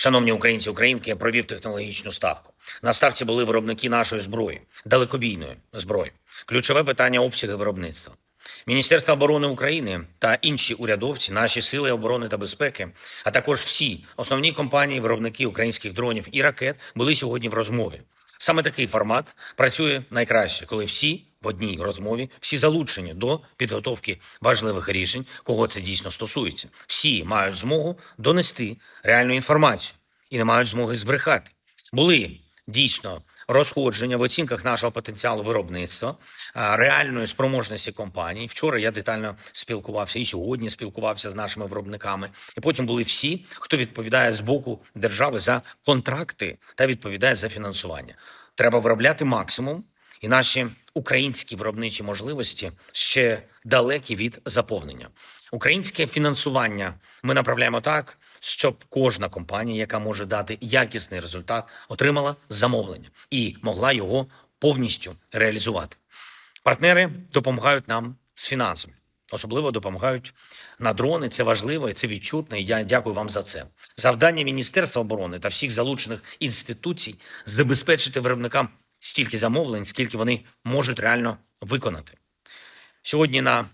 Шановні українці, українки, я провів технологічну ставку. На ставці були виробники нашої зброї, далекобійної зброї. Ключове питання обсяги виробництва. Міністерство оборони України та інші урядовці, наші сили оборони та безпеки, а також всі основні компанії, виробники українських дронів і ракет були сьогодні в розмові. Саме такий формат працює найкраще, коли всі одній розмові, всі залучені до підготовки важливих рішень, кого це дійсно стосується. Всі мають змогу донести реальну інформацію і не мають змоги збрехати. Були дійсно розходження в оцінках нашого потенціалу виробництва, реальної спроможності компаній. Вчора я детально спілкувався і сьогодні спілкувався з нашими виробниками. І потім були всі, хто відповідає з боку держави за контракти та відповідає за фінансування. Треба виробляти максимум, і наші українські виробничі можливості ще далекі від заповнення. Українське фінансування ми направляємо так, щоб кожна компанія, яка може дати якісний результат, отримала замовлення і могла його повністю реалізувати. Партнери допомагають нам з фінансами. Особливо допомагають на дрони. Це важливо і це відчутно. І я дякую вам за це. Завдання Міністерства оборони та всіх залучених інституцій забезпечити виробникам стільки замовлень, скільки вони можуть реально виконати. Сьогодні на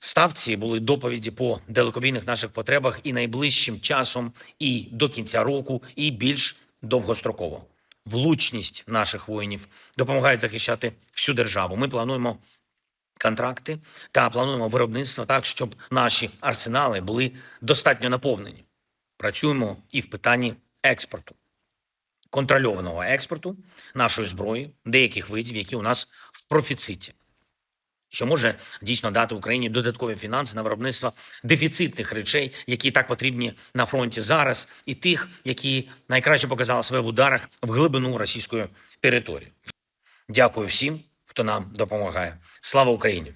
ставці були доповіді по далекобійних наших потребах і найближчим часом, і до кінця року, і більш довгостроково. Влучність наших воїнів допомагає захищати всю державу. Ми плануємо контракти та плануємо виробництво так, щоб наші арсенали були достатньо наповнені. Працюємо і в питанні експорту, контрольованого експорту нашої зброї, деяких видів, які у нас в профіциті, що може дійсно дати Україні додаткові фінанси на виробництво дефіцитних речей, які так потрібні на фронті зараз, і тих, які найкраще показали себе в ударах в глибину російської території. Дякую всім, хто нам допомагає. Слава Україні!